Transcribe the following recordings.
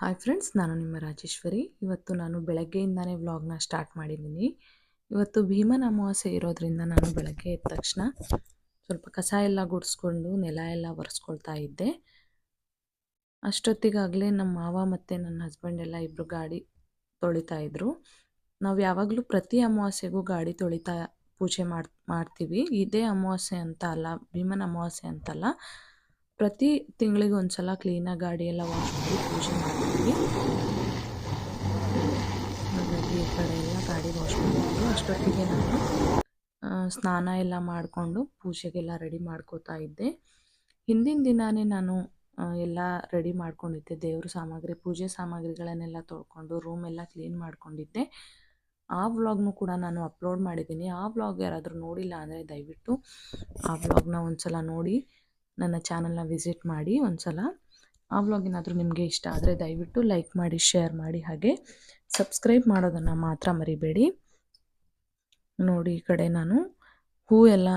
Hi friends ನಾನು ನಿಮ್ಮ ರಾಜೇಶ್ವರಿ. ಇವತ್ತು ನಾನು ಬೆಳಗ್ಗೆಯಿಂದನೇ ವ್ಲಾಗ್ನ ಸ್ಟಾರ್ಟ್ ಮಾಡಿದ್ದೀನಿ. ಇವತ್ತು ಭೀಮನ ಅಮಾವಾಸ್ಯೆ ಇರೋದ್ರಿಂದ ನಾನು ಬೆಳಗ್ಗೆ ಎದ್ದ ತಕ್ಷಣ ಸ್ವಲ್ಪ ಕಸ ಎಲ್ಲ ಗುಡಿಸ್ಕೊಂಡು ನೆಲ ಎಲ್ಲ ಒರೆಸ್ಕೊಳ್ತಾ ಇದ್ದೆ. ಅಷ್ಟೊತ್ತಿಗಾಗಲೇ ನಮ್ಮ ಮಾವ ಮತ್ತು ನನ್ನ ಹಸ್ಬೆಂಡ್ ಎಲ್ಲ ಇಬ್ಬರು ಗಾಡಿ ತೊಳಿತಾ ಇದ್ದರು ನಾವು ಯಾವಾಗಲೂ ಪ್ರತಿ ಅಮಾವಾಸ್ಯೆಗೂ ಗಾಡಿ ತೊಳಿತಾ ಪೂಜೆ ಮಾಡ್, ಮಾಡ್ತೀವಿ. ಇದೇ ಅಮಾವಾಸ್ಯೆ ಅಂತ ಅಲ್ಲ, ಭೀಮನ ಅಮಾವಾಸ್ಯೆ ಅಂತಲ್ಲ. ಪ್ರತಿ ತಿಂಗಳಿಗೆ ಒಂದ್ಸಲ ಕ್ಲೀನಾಗಿ ಗಾಡಿ ಎಲ್ಲ ವಾಶ್ ಮಾಡಿ ಪೂಜೆ ಮಾಡ್ತೀವಿ. ಹಾಗಾಗಿ ಈ ಕಡೆ ಎಲ್ಲ ಗಾಡಿ ವಾಶ್ ಮಾಡ್ತೀವಿ ಅಷ್ಟೊತ್ತಿಗೆ ನಾನು ಸ್ನಾನ ಎಲ್ಲ ಮಾಡಿಕೊಂಡು ಪೂಜೆಗೆಲ್ಲ ರೆಡಿ ಮಾಡ್ಕೋತಾ ಇದ್ದೆ. ಹಿಂದಿನ ದಿನಾನೇ ನಾನು ಎಲ್ಲ ರೆಡಿ ಮಾಡ್ಕೊಂಡಿದ್ದೆ. ದೇವ್ರ ಸಾಮಗ್ರಿ, ಪೂಜೆ ಸಾಮಗ್ರಿಗಳನ್ನೆಲ್ಲ ತೊಳ್ಕೊಂಡು ರೂಮ್ ಎಲ್ಲ ಕ್ಲೀನ್ ಮಾಡ್ಕೊಂಡಿದ್ದೆ. ಆ ವ್ಲಾಗ್ನು ಕೂಡ ನಾನು ಅಪ್ಲೋಡ್ ಮಾಡಿದ್ದೀನಿ. ಆ ವ್ಲಾಗ್ ಯಾರಾದರೂ ನೋಡಿಲ್ಲ ಅಂದರೆ ದಯವಿಟ್ಟು ಆ ವ್ಲಾಗ್ನ ಒಂದ್ಸಲ ನೋಡಿ. ನನ್ನ ಚಾನಲ್ನ ವಿಸಿಟ್ ಮಾಡಿ ಒಂದ್ಸಲ. ಆ ವ್ಲಾಗ್ ಏನಾದರೂ ನಿಮಗೆ ಇಷ್ಟ ಆದರೆ ದಯವಿಟ್ಟು ಲೈಕ್ ಮಾಡಿ, ಶೇರ್ ಮಾಡಿ ಹಾಗೆ ಸಬ್ಸ್ಕ್ರೈಬ್ ಮಾಡೋದನ್ನು ಮಾತ್ರ ಮರಿಬೇಡಿ. ನೋಡಿ ಈ ಕಡೆ ನಾನು ಹೂ ಎಲ್ಲ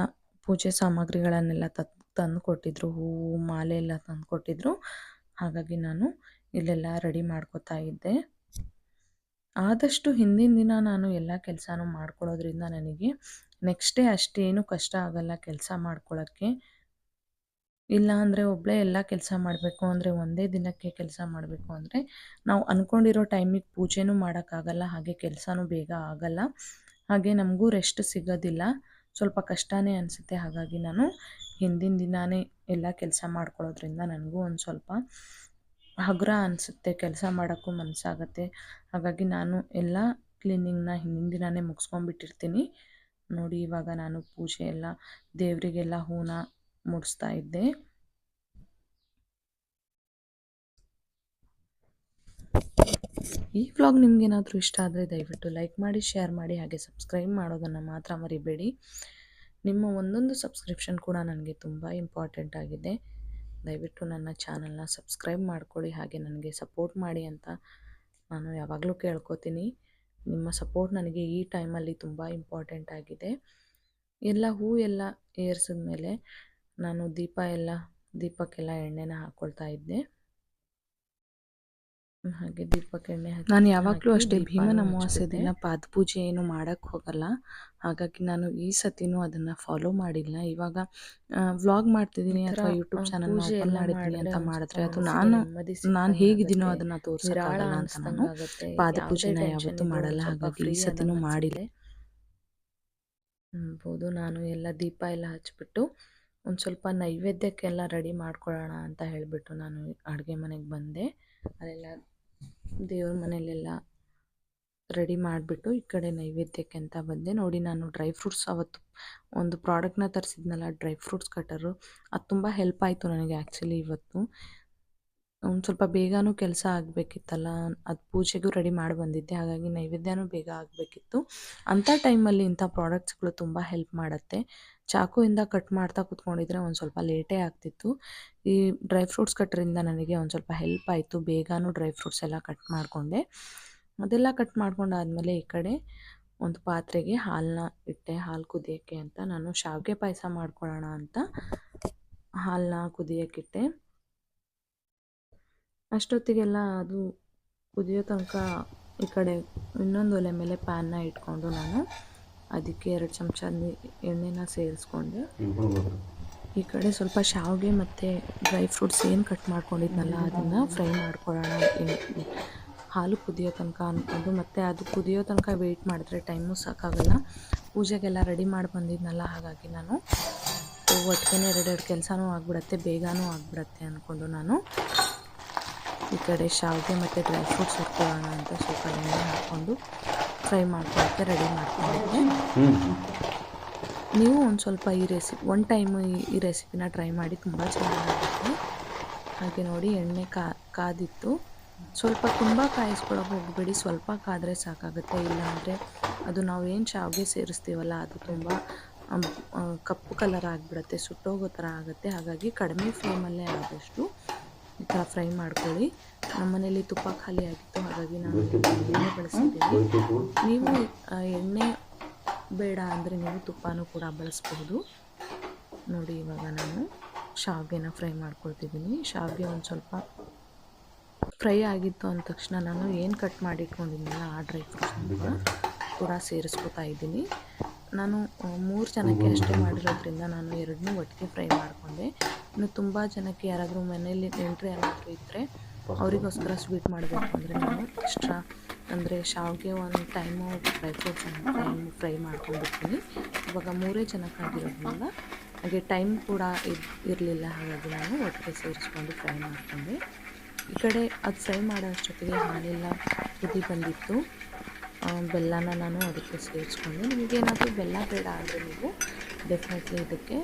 ಪೂಜೆ ಸಾಮಗ್ರಿಗಳನ್ನೆಲ್ಲ ತತ್ ತಂದು ಕೊಟ್ಟಿದ್ರು ಹೂವು ಮಾಲೆ ಎಲ್ಲ ತಂದು ಕೊಟ್ಟಿದ್ರು ಹಾಗಾಗಿ ನಾನು ಇಲ್ಲೆಲ್ಲ ರೆಡಿ ಮಾಡ್ಕೋತಾ ಇದ್ದೆ. ಆದಷ್ಟು ಹಿಂದಿನ ದಿನ ನಾನು ಎಲ್ಲ ಕೆಲಸನೂ ಮಾಡ್ಕೊಳ್ಳೋದ್ರಿಂದ ನನಗೆ ನೆಕ್ಸ್ಟ್ ಡೇ ಅಷ್ಟೇನು ಕಷ್ಟ ಆಗಲ್ಲ ಕೆಲಸ ಮಾಡ್ಕೊಳ್ಳೋಕ್ಕೆ ಇಲ್ಲ ಅಂದರೆ ಒಬ್ಬಳೇ ಎಲ್ಲ ಕೆಲಸ ಮಾಡಬೇಕು ಅಂದರೆ ಒಂದೇ ದಿನಕ್ಕೆ ಕೆಲಸ ಮಾಡಬೇಕು ಅಂದರೆ ನಾವು ಅಂದ್ಕೊಂಡಿರೋ ಟೈಮಿಗೆ ಪೂಜೆನೂ ಮಾಡೋಕ್ಕಾಗಲ್ಲ, ಹಾಗೆ ಕೆಲಸನೂ ಬೇಗ ಆಗಲ್ಲ. ಹಾಗೆ ನಮಗೂ ರೆಸ್ಟ್ ಸಿಗೋದಿಲ್ಲ. ಸ್ವಲ್ಪ ಕಷ್ಟನೇ ಅನಿಸುತ್ತೆ, ಹಾಗಾಗಿ ನಾನು ಹಿಂದಿನ ದಿನಾನೇ ಎಲ್ಲ ಕೆಲಸ ಮಾಡ್ಕೊಳ್ಳೋದ್ರಿಂದ ನನಗೂ ಒಂದು ಸ್ವಲ್ಪ ಹಗುರ ಅನಿಸುತ್ತೆ, ಕೆಲಸ ಮಾಡೋಕ್ಕೂ ಮನಸ್ಸಾಗತ್ತೆ ಹಾಗಾಗಿ ನಾನು ಎಲ್ಲ ಕ್ಲೀನಿಂಗ್ನ ಹಿಂದಿನ ದಿನಾನೇ ಮುಗಿಸ್ಕೊಂಡ್ಬಿಟ್ಟಿರ್ತೀನಿ. ನೋಡಿ ಇವಾಗ ನಾನು ಪೂಜೆ ಎಲ್ಲ ದೇವರಿಗೆಲ್ಲ ಹೂನ ಮುಡಿಸ್ತಾ ಇದ್ದೆ. ಈ ವ್ಲಾಗ್ ನಿಮ್ಗೇನಾದರೂ ಇಷ್ಟ ಆದರೆ ದಯವಿಟ್ಟು ಲೈಕ್ ಮಾಡಿ, ಶೇರ್ ಮಾಡಿ, ಹಾಗೆ ಸಬ್ಸ್ಕ್ರೈಬ್ ಮಾಡೋದನ್ನು ಮಾತ್ರ ಮರಿಬೇಡಿ. ನಿಮ್ಮ ಒಂದೊಂದು ಸಬ್ಸ್ಕ್ರಿಪ್ಷನ್ ಕೂಡ ನನಗೆ ತುಂಬ ಇಂಪಾರ್ಟೆಂಟ್ ಆಗಿದೆ. ದಯವಿಟ್ಟು ನನ್ನ ಚಾನಲ್ನ ಸಬ್ಸ್ಕ್ರೈಬ್ ಮಾಡ್ಕೊಳ್ಳಿ, ಹಾಗೆ ನನಗೆ ಸಪೋರ್ಟ್ ಮಾಡಿ ಅಂತ ನಾನು ಯಾವಾಗಲೂ ಕೇಳ್ಕೊತೀನಿ. ನಿಮ್ಮ ಸಪೋರ್ಟ್ ನನಗೆ ಈ ಟೈಮಲ್ಲಿ ತುಂಬ ಇಂಪಾರ್ಟೆಂಟ್ ಆಗಿದೆ. ಎಲ್ಲ ಹೂ ಎಲ್ಲ ಏರ್ಸಿದ್ಮೇಲೆ ನಾನು ದೀಪ ಎಲ್ಲ ದೀಪಕ್ಕೆಲ್ಲ ಎಣ್ಣೆನ ಹಾಕೊಳ್ತಾ ಇದ್ದೆ. ಹಾಗೆ ದೀಪಕ್ಕೆ ಎಣ್ಣೆ ನಾನು ಯಾವಾಗಲೂ ಅಷ್ಟೇ ಭೀಮನ ಅಮಾವಾಸ್ಯೆ ದಿನ ಪಾದಪೂಜೆ ಏನು ಮಾಡೋಕ್ಕೆ ಹೋಗಲ್ಲ. ಹಾಗಾಗಿ ನಾನು ಈ ಸತಿನೂ ಅದನ್ನು ಫಾಲೋ ಮಾಡಿಲ್ಲ. ಇವಾಗ ವ್ಲಾಗ್ ಮಾಡ್ತಿದ್ದೀನಿ ಅಥವಾ ಯೂಟ್ಯೂಬ್ ಚಾನಲ್ ಓಪನ್ ಮಾಡಿದ್ದೀನಿ ಅಂತ ಮಾಡಿದ್ರೆ ಅದು ನಾನು ನಾನು ಹೇಗಿದ್ದೀನೋ ಅದನ್ನು ತೋರಿಸೋಕ್ಕಾಗಲ್ಲ ಅಂತ ನಾನು ಪಾದಪೂಜೆನ ಯಾವತ್ತೂ ಮಾಡಲ್ಲ. ಹಾಗಾಗಿ ಈ ಸತಿನೂ ಮಾಡಿಲ್ಲ ಅನ್ಬೋದು ನಾನು ಎಲ್ಲ ದೀಪ ಎಲ್ಲ ಹಚ್ಬಿಟ್ಟು ಒಂದು ಸ್ವಲ್ಪ ನೈವೇದ್ಯಕ್ಕೆಲ್ಲ ರೆಡಿ ಮಾಡ್ಕೊಳ್ಳೋಣ ಅಂತ ಹೇಳಿಬಿಟ್ಟು ನಾನು ಅಡುಗೆ ಮನೆಗೆ ಬಂದೆ. ಅಲ್ಲೆಲ್ಲ ದೇವ್ರ ಮನೆಯಲ್ಲೆಲ್ಲ ರೆಡಿ ಮಾಡಿಬಿಟ್ಟು ಈ ಕಡೆ ನೈವೇದ್ಯಕ್ಕೆ ಅಂತ ಬಂದೆ. ನೋಡಿ ನಾನು ಡ್ರೈ ಫ್ರೂಟ್ಸ್ ಅವತ್ತು ಒಂದು ಪ್ರಾಡಕ್ಟ್ನ ತರಿಸಿದ್ನಲ್ಲ, ಡ್ರೈ ಫ್ರೂಟ್ಸ್ ಕಟ್ಟರು ಅದು ತುಂಬ ಹೆಲ್ಪ್ ಆಯಿತು ನನಗೆ ಆ್ಯಕ್ಚುಲಿ ಇವತ್ತು. ಒಂದು ಸ್ವಲ್ಪ ಬೇಗನೂ ಕೆಲಸ ಆಗಬೇಕಿತ್ತಲ್ಲ, ಅದು ಪೂಜೆಗೂ ರೆಡಿ ಮಾಡಿ ಬಂದಿದ್ದೆ. ಹಾಗಾಗಿ ನೈವೇದ್ಯನೂ ಬೇಗ ಆಗಬೇಕಿತ್ತು. ಅಂಥ ಟೈಮಲ್ಲಿ ಇಂಥ ಪ್ರಾಡಕ್ಟ್ಸ್ಗಳು ತುಂಬ ಹೆಲ್ಪ್ ಮಾಡುತ್ತೆ. ಚಾಕುಯಿಂದ ಕಟ್ ಮಾಡ್ತಾ ಕೂತ್ಕೊಂಡಿದ್ರೆ ಒಂದು ಸ್ವಲ್ಪ ಲೇಟೇ ಆಗ್ತಿತ್ತು. ಈ ಡ್ರೈ ಫ್ರೂಟ್ಸ್ ಕಟ್ಟರಿಂದ ನನಗೆ ಒಂದು ಸ್ವಲ್ಪ ಹೆಲ್ಪ್ ಆಯಿತು. ಬೇಗನೂ ಡ್ರೈ ಫ್ರೂಟ್ಸ್ ಎಲ್ಲ ಕಟ್ ಮಾಡಿಕೊಂಡೆ. ಅದೆಲ್ಲ ಕಟ್ ಮಾಡ್ಕೊಂಡಾದ್ಮೇಲೆ ಈ ಕಡೆ ಒಂದು ಪಾತ್ರೆಗೆ ಹಾಲನ್ನ ಇಟ್ಟೆ. ಹಾಲು ಕುದಿಯೋಕ್ಕೆ ಅಂತ ನಾನು ಶಾವಿಗೆ ಪಾಯಸ ಮಾಡ್ಕೊಳ್ಳೋಣ ಅಂತ ಹಾಲನ್ನ ಕುದಿಯೋಕ್ಕಿಟ್ಟೆ. ಅಷ್ಟೊತ್ತಿಗೆಲ್ಲ ಅದು ಕುದಿಯೋ ತನಕ ಈ ಕಡೆ ಇನ್ನೊಂದು ಒಲೆ ಮೇಲೆ ಪ್ಯಾನ್ನ ಇಟ್ಕೊಂಡು ನಾನು ಅದಕ್ಕೆ ಎರಡು ಚಮಚ ಎಣ್ಣೆನ ಸೇರಿಸ್ಕೊಂಡೆ. ಈ ಕಡೆ ಸ್ವಲ್ಪ ಶಾವಿಗೆ ಮತ್ತು ಡ್ರೈ ಫ್ರೂಟ್ಸ್ ಏನು ಕಟ್ ಮಾಡ್ಕೊಂಡಿದ್ನಲ್ಲ ಅದನ್ನು ಫ್ರೈ ಮಾಡ್ಕೊಳ್ಳೋಣ ಹಾಲು ಕುದಿಯೋ ತನಕ ಅಂದ್ಕೊಂಡು ಮತ್ತು ಅದು ಕುದಿಯೋ ತನಕ ವೆಯ್ಟ್ ಮಾಡಿದ್ರೆ ಟೈಮು ಸಾಕಾಗಲ್ಲ. ಪೂಜೆಗೆಲ್ಲ ರೆಡಿ ಮಾಡಿ ಬಂದಿದ್ನಲ್ಲ ಹಾಗಾಗಿ ನಾನು ಒಟ್ಟಿಗೆ ಎರಡೆರಡು ಕೆಲಸನೂ ಆಗಿಬಿಡತ್ತೆ ಬೇಗನೂ ಆಗಿಬಿಡತ್ತೆ ಅಂದ್ಕೊಂಡು ನಾನು ಈ ಕಡೆ ಶಾವಿಗೆ ಮತ್ತು ಡ್ರೈ ಫ್ರೂಟ್ಸ್ ಹುರ್ಕೊಳ್ಳೋಣ ಅಂತ ಸ್ವಲ್ಪ ಎಣ್ಣೆ ಹಾಕ್ಕೊಂಡು ಫ್ರೈ ಮಾಡ್ಕೊಳ್ಳೋಕ್ಕೆ ರೆಡಿ ಮಾಡ್ಕೊಂಡಿದ್ದೆ. ನೀವು ಒಂದು ಸ್ವಲ್ಪ ಈ ರೆಸಿಪಿ ಒನ್ ಟೈಮ್ ಈ ರೆಸಿಪಿನ ಟ್ರೈ ಮಾಡಿ ತುಂಬ ಚೆನ್ನಾಗಿರುತ್ತೆ. ಹಾಗೆ ನೋಡಿ ಎಣ್ಣೆ ಕಾ, ಕಾದಿತ್ತು. ಸ್ವಲ್ಪ ತುಂಬ ಕಾಯಿಸ್ಕೊಳಕ್ಕೆ ಹೋಗಬೇಡಿ. ಸ್ವಲ್ಪ ಕಾದರೆ ಸಾಕಾಗುತ್ತೆ. ಇಲ್ಲಾಂದರೆ ಅದು ನಾವು ಏನು ಶಾವಿಗೆ ಸೇರಿಸ್ತೀವಲ್ಲ, ಅದು ತುಂಬ ಕಪ್ಪು ಕಲರ್ ಆಗಿಬಿಡುತ್ತೆ, ಸುಟ್ಟೋಗೋ ಥರ ಆಗುತ್ತೆ. ಹಾಗಾಗಿ ಕಡಿಮೆ ಫ್ಲೇಮಲ್ಲೇ ಆದಷ್ಟು ಈ ಥರ ಫ್ರೈ ಮಾಡ್ಕೊಳ್ಳಿ. ನಮ್ಮ ಮನೇಲಿ ತುಪ್ಪ ಖಾಲಿ ಆಗಿತ್ತು ಹಾಗಾಗಿ ನಾನು ಎಣ್ಣೆ ಬಳಸಿದ್ದೀನಿ. ನೀವು ಎಣ್ಣೆ ಬೇಡ ಅಂದರೆ ನೀವು ತುಪ್ಪನೂ ಕೂಡ ಬಳಸ್ಬೋದು. ನೋಡಿ ಇವಾಗ ನಾನು ಶಾವಿಗೆನ ಫ್ರೈ ಮಾಡ್ಕೊಳ್ತಿದ್ದೀನಿ. ಶಾವಿಗೆ ಒಂದು ಸ್ವಲ್ಪ ಫ್ರೈ ಆಗಿತ್ತು ಅಂದ ತಕ್ಷಣ ನಾನು ಏನು ಕಟ್ ಮಾಡಿ ಇಟ್ಕೊಂಡಿದ್ದೀನಲ್ಲ ಆ ಡ್ರೈ ಫ್ರೂಟ್ಸ್ನ ಕೂಡ ಸೇರಿಸ್ಕೊತಾ ಇದ್ದೀನಿ. ನಾನು ಮೂರು ಜನಕ್ಕೆ ಅಷ್ಟೇ ಮಾಡಿರೋದ್ರಿಂದ ನಾನು ಎರಡನ್ನೂ ಒಟ್ಟಿಗೆ ಫ್ರೈ ಮಾಡಿಕೊಂಡೆ. ಇನ್ನು ತುಂಬ ಜನಕ್ಕೆ ಯಾರಾದರೂ ಮನೆಯಲ್ಲಿ ನೆಂಟರು ಏನಾದರೂ ಇದ್ದರೆ ಅವರಿಗೋಸ್ಕರ ಸ್ವೀಟ್ ಮಾಡಬೇಕು ಅಂದರೆ ನಾನು ಎಕ್ಸ್ಟ್ರಾ ಅಂದರೆ ಶಾವಿಗೆ ಒಂದು ಟೈಮು ಡ್ರೈ ಫ್ರೂಟ್ಸ್ ಒಂದು ಟೈಮ್ ಫ್ರೈ ಮಾಡ್ಕೊಂಡ್ಬಿಡ್ತೀನಿ. ಇವಾಗ ಮೂರೇ ಜನಕ್ಕಾಗಿರೋದ್ರಿಂದ ಹಾಗೆ ಟೈಮ್ ಕೂಡ ಇರಲಿಲ್ಲ ಹಾಗಾಗಿ ನಾನು ಒಟ್ಟಿಗೆ ಸೇರಿಸ್ಕೊಂಡು ಫ್ರೈ ಮಾಡ್ಕೊಂಡೆ. ಈ ಕಡೆ ಅದು ಫ್ರೈ ಮಾಡೋ ಅಷ್ಟೊತ್ತಿಗೆ ಹಾಲೆಲ್ಲ ಕುದಿ ಬಂದಿತ್ತು. ಬೆಲ್ಲನ ನಾನು ಅದಕ್ಕೆ ಸೇರಿಸ್ಕೊಂಡು ನಿಮಗೇನಾದರೂ ಬೆಲ್ಲ ಬೇಡ ಆದರೆ ನೀವು ಡೆಫಿನೆಟ್ಲಿ ಇದಕ್ಕೆ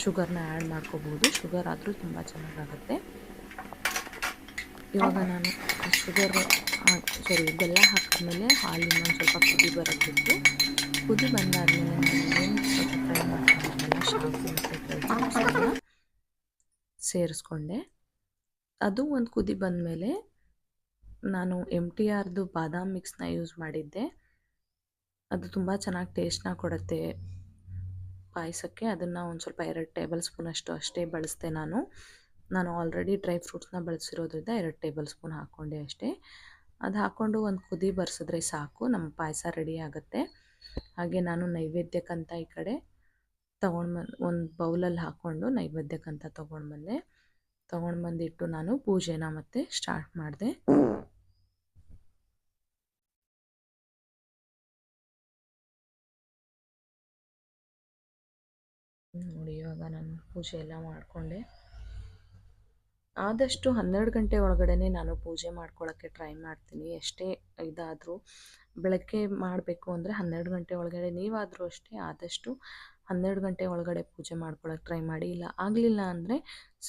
ಶುಗರ್ನ ಆ್ಯಡ್ ಮಾಡ್ಕೋಬೋದು. ಶುಗರ್ ಆದರೂ ತುಂಬ ಚೆನ್ನಾಗಾಗುತ್ತೆ. ಇವಾಗ ನಾನು ಶುಗರ್ ಸಾರಿ ಬೆಲ್ಲ ಹಾಕಿದ್ಮೇಲೆ ಹಾಲು ಇನ್ನೊಂದು ಸ್ವಲ್ಪ ಕುದಿ ಬರೋದಿತ್ತು. ಕುದಿ ಬಂದಾದಮೇಲೆ ನಾನು ಸ್ವಲ್ಪ ಫ್ರೈ ಮಾಡ್ಕೊಂಡಿದ್ದೆಲ್ಲ ಶಾವಿಗೆ ಮತ್ತು ಸೇರಿಸ್ಕೊಂಡೆ. ಅದು ಒಂದು ಕುದಿ ಬಂದಮೇಲೆ ನಾನು ಎಂ ಟಿ ಆರ್ದು ಬಾದಾಮ್ ಮಿಕ್ಸ್ನ ಯೂಸ್ ಮಾಡಿದ್ದೆ. ಅದು ತುಂಬ ಚೆನ್ನಾಗಿ ಟೇಸ್ಟ್ನ ಕೊಡುತ್ತೆ ಪಾಯಸಕ್ಕೆ. ಅದನ್ನು ಒಂದು ಸ್ವಲ್ಪ ಎರಡು ಟೇಬಲ್ ಸ್ಪೂನ್ ಅಷ್ಟು ಅಷ್ಟೇ ಬಳಸಿದೆ ನಾನು. ನಾನು ಆಲ್ರೆಡಿ ಡ್ರೈ ಫ್ರೂಟ್ಸ್ನ ಬಳಸಿರೋದ್ರಿಂದ ಎರಡು ಟೇಬಲ್ ಸ್ಪೂನ್ ಹಾಕ್ಕೊಂಡೆ ಅಷ್ಟೇ. ಅದು ಹಾಕ್ಕೊಂಡು ಒಂದು ಕುದಿ ಬರ್ಸಿದ್ರೆ ಸಾಕು ನಮ್ಮ ಪಾಯಸ ರೆಡಿ ಆಗುತ್ತೆ. ಹಾಗೆ ನಾನು ನೈವೇದ್ಯಕ್ಕಂತ ಈ ಕಡೆ ತೊಗೊಂಡು ಬಂದು, ಒಂದು ಬೌಲಲ್ಲಿ ಹಾಕ್ಕೊಂಡು ನೈವೇದ್ಯಕ್ಕಂತ ತೊಗೊಂಡು ಬಂದೆ. ತೊಗೊಂಡು ಬಂದಿಟ್ಟು ನಾನು ಪೂಜೆನ ಮತ್ತೆ ಸ್ಟಾರ್ಟ್ ಮಾಡಿದೆ. ನೋಡಿ, ಇವಾಗ ನಾನು ಪೂಜೆ ಎಲ್ಲ ಮಾಡಿಕೊಂಡೆ. ಆದಷ್ಟು ಹನ್ನೆರಡು ಗಂಟೆ ಒಳಗಡೆ ನಾನು ಪೂಜೆ ಮಾಡ್ಕೊಳ್ಳೋಕ್ಕೆ ಟ್ರೈ ಮಾಡ್ತೀನಿ. ಎಷ್ಟೇ ಇದಾದರೂ ಬೆಳಗ್ಗೆ ಮಾಡಬೇಕು ಅಂದರೆ ಹನ್ನೆರಡು ಗಂಟೆ ಒಳಗಡೆ, ನೀವಾದರೂ ಅಷ್ಟೇ ಆದಷ್ಟು ಹನ್ನೆರಡು ಗಂಟೆ ಒಳಗಡೆ ಪೂಜೆ ಮಾಡ್ಕೊಳ್ಳೋಕೆ ಟ್ರೈ ಮಾಡಿ. ಇಲ್ಲ ಆಗಲಿಲ್ಲ ಅಂದರೆ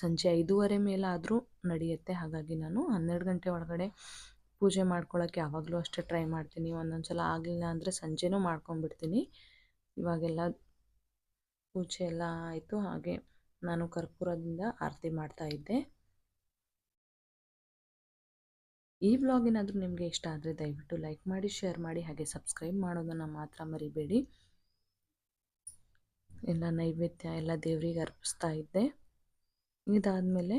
ಸಂಜೆ ಐದೂವರೆ ಮೇಲಾದರೂ ನಡೆಯುತ್ತೆ. ಹಾಗಾಗಿ ನಾನು ಹನ್ನೆರಡು ಗಂಟೆ ಒಳಗಡೆ ಪೂಜೆ ಮಾಡ್ಕೊಳ್ಳೋಕ್ಕೆ ಯಾವಾಗಲೂ ಅಷ್ಟೇ ಟ್ರೈ ಮಾಡ್ತೀನಿ. ಒಂದೊಂದು ಸಲ ಆಗಲಿಲ್ಲ ಅಂದರೆ ಸಂಜೆನೂ ಮಾಡ್ಕೊಂಡ್ಬಿಡ್ತೀನಿ. ಇವಾಗೆಲ್ಲ ಪೂಜೆ ಎಲ್ಲ ಆಯಿತು, ಹಾಗೆ ನಾನು ಕರ್ಪೂರದಿಂದ ಆರತಿ ಮಾಡ್ತಾ ಇದ್ದೆ. ಈ ವ್ಲಾಗ್ ಏನಾದರೂ ನಿಮಗೆ ಇಷ್ಟ ಆದರೆ ದಯವಿಟ್ಟು ಲೈಕ್ ಮಾಡಿ, ಶೇರ್ ಮಾಡಿ, ಹಾಗೆ ಸಬ್ಸ್ಕ್ರೈಬ್ ಮಾಡೋದನ್ನು ಮಾತ್ರ ಮರಿಬೇಡಿ. ಎಲ್ಲ ನೈವೇದ್ಯ ಎಲ್ಲ ದೇವರಿಗೆ ಅರ್ಪಿಸ್ತಾ ಇದ್ದೆ. ಇದಾದಮೇಲೆ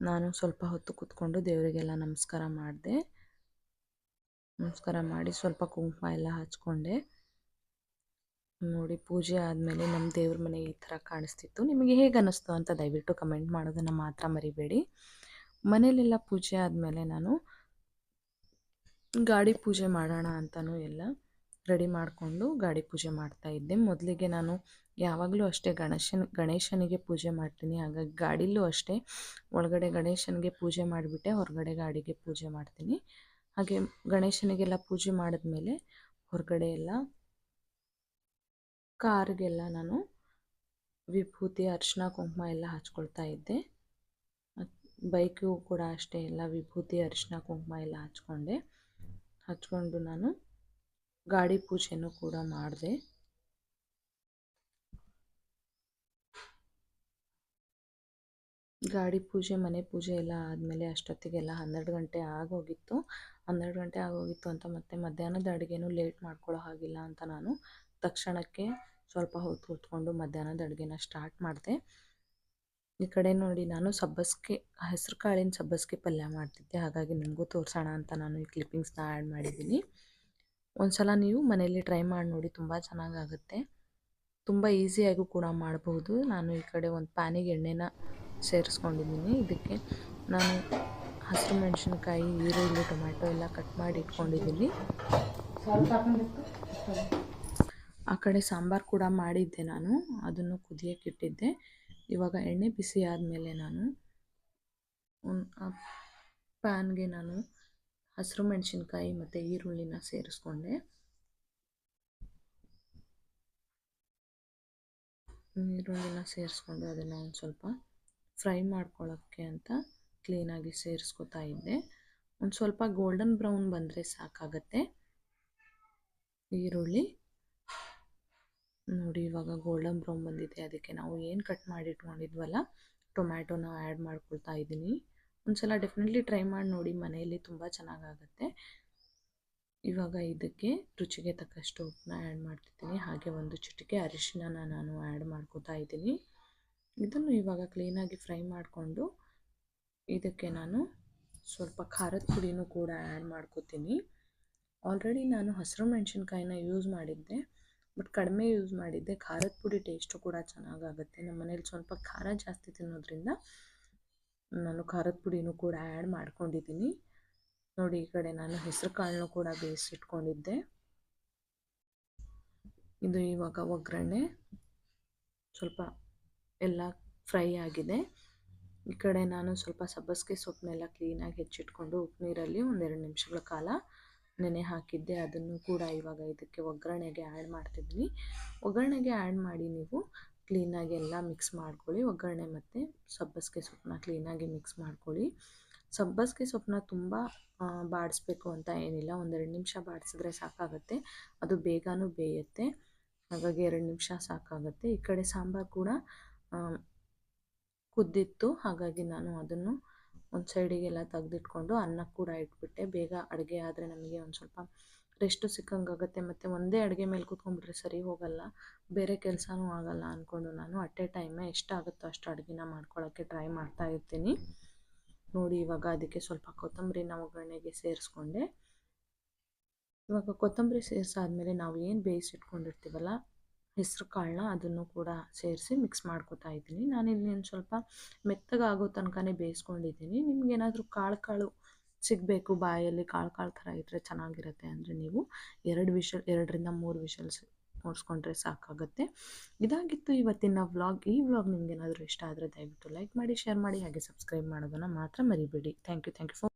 ನಾನು ಸ್ವಲ್ಪ ಹೊತ್ತು ಕೂತ್ಕೊಂಡು ದೇವರಿಗೆಲ್ಲ ನಮಸ್ಕಾರ ಮಾಡಿದೆ. ನಮಸ್ಕಾರ ಮಾಡಿ ಸ್ವಲ್ಪ ಕುಂಕುಮ ಎಲ್ಲ ಹಚ್ಕೊಂಡೆ. ನೋಡಿ ಪೂಜೆ ಆದಮೇಲೆ ನಮ್ಮ ದೇವ್ರ ಮನೆ ಈ ಥರ ಕಾಣಿಸ್ತಿತ್ತು. ನಿಮಗೆ ಹೇಗೆ ಅನ್ನಿಸ್ತು ಅಂತ ದಯವಿಟ್ಟು ಕಮೆಂಟ್ ಮಾಡೋದನ್ನು ಮಾತ್ರ ಮರಿಬೇಡಿ. ಮನೇಲೆಲ್ಲ ಪೂಜೆ ಆದಮೇಲೆ ನಾನು ಗಾಡಿ ಪೂಜೆ ಮಾಡೋಣ ಅಂತಲೂ ಎಲ್ಲ ರೆಡಿ ಮಾಡಿಕೊಂಡು ಗಾಡಿ ಪೂಜೆ ಮಾಡ್ತಾ ಇದ್ದೆ. ಮೊದಲಿಗೆ ನಾನು ಯಾವಾಗಲೂ ಅಷ್ಟೇ ಗಣೇಶನ, ಗಣೇಶನಿಗೆ ಪೂಜೆ ಮಾಡ್ತೀನಿ. ಹಾಗಾಗಿ ಗಾಡಿಲೂ ಅಷ್ಟೇ ಒಳಗಡೆ ಗಣೇಶನಿಗೆ ಪೂಜೆ ಮಾಡಿಬಿಟ್ಟೆ, ಹೊರಗಡೆ ಗಾಡಿಗೆ ಪೂಜೆ ಮಾಡ್ತೀನಿ. ಹಾಗೆ ಗಣೇಶನಿಗೆಲ್ಲ ಪೂಜೆ ಮಾಡಿದ್ಮೇಲೆ ಹೊರಗಡೆ ಎಲ್ಲ ಕಾರ್ಗೆಲ್ಲ ನಾನು ವಿಭೂತಿ, ಅರ್ಶಿನ, ಕುಂಕುಮ ಎಲ್ಲ ಹಚ್ಕೊಳ್ತಾ ಇದ್ದೆ. ಬೈಕಿಗೂ ಕೂಡ ಅಷ್ಟೇ ಎಲ್ಲ ವಿಭೂತಿ, ಅರಿಶಿನ, ಕುಂಕುಮ ಎಲ್ಲ ಹಚ್ಕೊಂಡೆ. ಹಚ್ಕೊಂಡು ನಾನು ಗಾಡಿ ಪೂಜೆನೂ ಕೂಡ ಮಾಡಿದೆ. ಗಾಡಿ ಪೂಜೆ, ಮನೆ ಪೂಜೆ ಎಲ್ಲ ಆದಮೇಲೆ ಅಷ್ಟೊತ್ತಿಗೆಲ್ಲ ಹನ್ನೆರಡು ಗಂಟೆ ಆಗೋಗಿತ್ತು. ಹನ್ನೆರಡು ಗಂಟೆ ಆಗೋಗಿತ್ತು ಅಂತ ಮತ್ತೆ ಮಧ್ಯಾಹ್ನದ ಅಡುಗೆನೂ ಲೇಟ್ ಮಾಡ್ಕೊಳ್ಳೋ ಹಾಗಿಲ್ಲ ಅಂತ ನಾನು ತಕ್ಷಣಕ್ಕೆ ಸ್ವಲ್ಪ ಹೊತ್ತು ಹೊತ್ಕೊಂಡು ಮಧ್ಯಾಹ್ನದ ಅಡುಗೆನ ಸ್ಟಾರ್ಟ್ ಮಾಡಿದೆ. ಈ ಕಡೆ ನೋಡಿ ನಾನು ಸಬ್ಬಸ್ಗೆ ಹೆಸರು ಕಾಳಿನ ಸಬ್ಬಸ್ಗೆ ಪಲ್ಯ ಮಾಡ್ತಿದ್ದೆ. ಹಾಗಾಗಿ ನಿಮಗೂ ತೋರಿಸೋಣ ಅಂತ ನಾನು ಈ ಕ್ಲಿಪ್ಪಿಂಗ್ಸ್ನ ಆ್ಯಡ್ ಮಾಡಿದ್ದೀನಿ. ಒಂದು ಸಲ ನೀವು ಮನೇಲಿ ಟ್ರೈ ಮಾಡಿ ನೋಡಿ, ತುಂಬ ಚೆನ್ನಾಗಾಗುತ್ತೆ. ತುಂಬ ಈಸಿಯಾಗೂ ಕೂಡ ಮಾಡಬಹುದು. ನಾನು ಈ ಕಡೆ ಒಂದು ಪ್ಯಾನಿಗೆ ಎಣ್ಣೆನ ಸೇರಿಸ್ಕೊಂಡಿದ್ದೀನಿ. ಇದಕ್ಕೆ ನಾನು ಹಸಿರು ಮೆಣಸಿನ್ಕಾಯಿ, ಈರುಳ್ಳಿ, ಟೊಮ್ಯಾಟೊ ಎಲ್ಲ ಕಟ್ ಮಾಡಿ ಇಟ್ಕೊಂಡಿದ್ದೀನಿ. ಆ ಕಡೆ ಸಾಂಬಾರು ಕೂಡ ಮಾಡಿದ್ದೆ ನಾನು, ಅದನ್ನು ಕುದಿಯೋಕೆ ಇಟ್ಟಿದ್ದೆ. ಇವಾಗ ಎಣ್ಣೆ ಬಿಸಿ ಆದಮೇಲೆ ನಾನು ಪ್ಯಾನ್ಗೆ ನಾನು ಹಸಿರು ಮೆಣಸಿನ್ಕಾಯಿ ಮತ್ತು ಈರುಳ್ಳಿನ ಸೇರಿಸ್ಕೊಂಡೆ. ಈರುಳ್ಳಿನ ಸೇರಿಸ್ಕೊಂಡು ಅದನ್ನು ಒಂದು ಸ್ವಲ್ಪ ಫ್ರೈ ಮಾಡ್ಕೊಳ್ಳೋಕ್ಕೆ ಅಂತ ಕ್ಲೀನಾಗಿ ಸೇರಿಸ್ಕೊತಾ ಇದ್ದೆ. ಒಂದು ಸ್ವಲ್ಪ ಗೋಲ್ಡನ್ ಬ್ರೌನ್ ಬಂದರೆ ಸಾಕಾಗತ್ತೆ. ಈರುಳ್ಳಿ. ನೋಡಿ ಇವಾಗ ಗೋಲ್ಡನ್ ಬ್ರೌನ್ ಬಂದಿದೆ. ಅದಕ್ಕೆ ನಾವು ಏನು ಕಟ್ ಮಾಡಿ ಇಟ್ಕೊಂಡಿದ್ವಲ್ಲ ಟೊಮ್ಯಾಟೊನ ಆ್ಯಡ್ ಮಾಡ್ಕೊಳ್ತಾ ಇದ್ದೀನಿ. ಒಂದ್ಸಲ ಡೆಫಿನೆಟ್ಲಿ ಟ್ರೈ ಮಾಡಿ ನೋಡಿ, ಮನೆಯಲ್ಲಿ ತುಂಬ ಚೆನ್ನಾಗಾಗತ್ತೆ. ಇವಾಗ ಇದಕ್ಕೆ ರುಚಿಗೆ ತಕ್ಕಷ್ಟು ಉಪ್ಪನ್ನ ಆ್ಯಡ್ ಮಾಡ್ತಿದ್ದೀನಿ. ಹಾಗೆ ಒಂದು ಚಿಟಿಕೆ ಅರಿಶಿನ ನಾನು ಆ್ಯಡ್ ಮಾಡ್ಕೋತಾ ಇದ್ದೀನಿ. ಇದನ್ನು ಇವಾಗ ಕ್ಲೀನಾಗಿ ಫ್ರೈ ಮಾಡಿಕೊಂಡು ಇದಕ್ಕೆ ನಾನು ಸ್ವಲ್ಪ ಖಾರದ ಪುಡಿನೂ ಕೂಡ ಆ್ಯಡ್ ಮಾಡ್ಕೋತೀನಿ. ಆಲ್ರೆಡಿ ನಾನು ಹಸಿರು ಮೆಣಸಿನ್ಕಾಯಿನ ಯೂಸ್ ಮಾಡಿದ್ದೆ. ಬಟ್ ಕಡಿಮೆ ಯೂಸ್ ಮಾಡಿದ್ದೆ. ಖಾರದ ಪುಡಿ ಟೇಸ್ಟು ಕೂಡ ಚೆನ್ನಾಗಾಗುತ್ತೆ. ನಮ್ಮ ಮನೇಲಿ ಸ್ವಲ್ಪ ಖಾರ ಜಾಸ್ತಿ ತಿನ್ನೋದ್ರಿಂದ ನಾನು ಖಾರದ ಪುಡಿನೂ ಕೂಡ ಆ್ಯಡ್ ಮಾಡ್ಕೊಂಡಿದ್ದೀನಿ. ನೋಡಿ, ಈ ಕಡೆ ನಾನು ಹೆಸರು ಕಾಳನ್ನು ಕೂಡ ಬೇಯಿಸಿಟ್ಕೊಂಡಿದ್ದೆ ಇದು ಇವಾಗ ಒಗ್ಗರಣೆ. ಸ್ವಲ್ಪ ಎಲ್ಲ ಫ್ರೈ ಆಗಿದೆ. ಈ ಕಡೆ ನಾನು ಸ್ವಲ್ಪ ಸಬ್ಬಸಿಗೆ ಸೊಪ್ಪನ್ನೆಲ್ಲ ಕ್ಲೀನಾಗಿ ಹೆಚ್ಚಿಟ್ಕೊಂಡು ಉಪ್ಪು ನೀರಲ್ಲಿ ಒಂದೆರಡು ನಿಮಿಷಗಳ ಕಾಲ ನೆನೆ ಹಾಕಿದ್ದೆ, ಅದನ್ನು ಕೂಡ ಇವಾಗ ಇದಕ್ಕೆ ಒಗ್ಗರಣೆಗೆ ಆ್ಯಡ್ ಮಾಡ್ತಿದ್ದೀನಿ ಒಗ್ಗರಣೆಗೆ ಆ್ಯಡ್ ಮಾಡಿ ನೀವು ಕ್ಲೀನಾಗಿ ಎಲ್ಲ ಮಿಕ್ಸ್ ಮಾಡ್ಕೊಳ್ಳಿ. ಒಗ್ಗರಣೆ ಮತ್ತು ಸಬ್ಬಸಿಗೆ ಸೊಪ್ಪನ್ನ ಕ್ಲೀನಾಗಿ ಮಿಕ್ಸ್ ಮಾಡ್ಕೊಳ್ಳಿ. ಸಬ್ಬಸಿಗೆ ಸೊಪ್ಪನ್ನ ತುಂಬ ಬಾಡಿಸ್ಬೇಕು ಅಂತ ಏನಿಲ್ಲ. ಒಂದೆರಡು ನಿಮಿಷ ಬಾಡಿಸಿದ್ರೆ ಸಾಕಾಗುತ್ತೆ. ಅದು ಬೇಗನೂ ಬೇಯುತ್ತೆ. ಹಾಗಾಗಿ ಎರಡು ನಿಮಿಷ ಸಾಕಾಗುತ್ತೆ. ಈ ಕಡೆ ಸಾಂಬಾರು ಕೂಡ ಕುದ್ದಿತ್ತು. ಹಾಗಾಗಿ ನಾನು ಅದನ್ನು ಒಂದು ಸೈಡಿಗೆಲ್ಲ ತೆಗೆದಿಟ್ಕೊಂಡು ಅನ್ನ ಕೂಡ ಇಟ್ಬಿಟ್ಟೆ. ಬೇಗ ಅಡುಗೆ ಆದರೆ ನಮಗೆ ಒಂದು ಸ್ವಲ್ಪ ರೆಸ್ಟು ಸಿಕ್ಕಂಗಾಗುತ್ತೆ ಮತ್ತು ಒಂದೇ ಅಡುಗೆ ಮೇಲೆ ಕೂತ್ಕೊಂಡ್ಬಿಟ್ರೆ ಸರಿ ಹೋಗಲ್ಲ. ಬೇರೆ ಕೆಲಸನೂ ಆಗಲ್ಲ ಅಂದ್ಕೊಂಡು ನಾನು ಅಟ್ ಎ ಟೈಮೇ ಎಷ್ಟಾಗುತ್ತೋ ಅಷ್ಟು ಅಡುಗೆನ ಮಾಡ್ಕೊಳ್ಳೋಕ್ಕೆ ಟ್ರೈ ಮಾಡ್ತಾ ಇರ್ತೀನಿ. ನೋಡಿ, ಇವಾಗ ಅದಕ್ಕೆ ಸ್ವಲ್ಪ ಕೊತ್ತಂಬರಿನ ಒಗ್ಗರಣೆಗೆ ಸೇರಿಸ್ಕೊಂಡೆ. ಇವಾಗ ಕೊತ್ತಂಬರಿ ಸೇರಿಸಾದ್ಮೇಲೆ ನಾವು ಏನು ಬೇಯಿಸಿಟ್ಕೊಂಡಿರ್ತೀವಲ್ಲ ಹೆಸ್ರು ಕಾಳನ್ನ ಅದನ್ನು ಕೂಡ ಸೇರಿಸಿ ಮಿಕ್ಸ್ ಮಾಡ್ಕೊತಾ ಇದ್ದೀನಿ. ನಾನಿಲ್ಲಿ ಒಂದು ಸ್ವಲ್ಪ ಮೆತ್ತಗಾಗೋ ತನಕನೇ ಬೇಯಿಸ್ಕೊಂಡಿದ್ದೀನಿ. ನಿಮ್ಗೇನಾದರೂ ಕಾಳು ಕಾಳು ಸಿಗಬೇಕು ಬಾಯಲ್ಲಿ, ಕಾಳು ಕಾಳು ಥರ ಇದ್ದರೆ ಚೆನ್ನಾಗಿರುತ್ತೆ ಅಂದರೆ ನೀವು ಎರಡು ವಿಷಲ್, ಎರಡರಿಂದ ಮೂರು ವಿಷಲ್ಸ್ ಓಡಿಸ್ಕೊಂಡ್ರೆ ಸಾಕಾಗುತ್ತೆ. ಇದಾಗಿತ್ತು ಇವತ್ತಿನ ವ್ಲಾಗ್. ಈ ವ್ಲಾಗ್ ನಿಮ್ಗೆ ಏನಾದರೂ ಇಷ್ಟ ಆದರೆ ದಯವಿಟ್ಟು ಲೈಕ್ ಮಾಡಿ ಶೇರ್ ಮಾಡಿ, ಹಾಗೆ ಸಬ್ಸ್ಕ್ರೈಬ್ ಮಾಡೋದನ್ನು ಮಾತ್ರ ಮರಿಬೇಡಿ. Thank you thank you for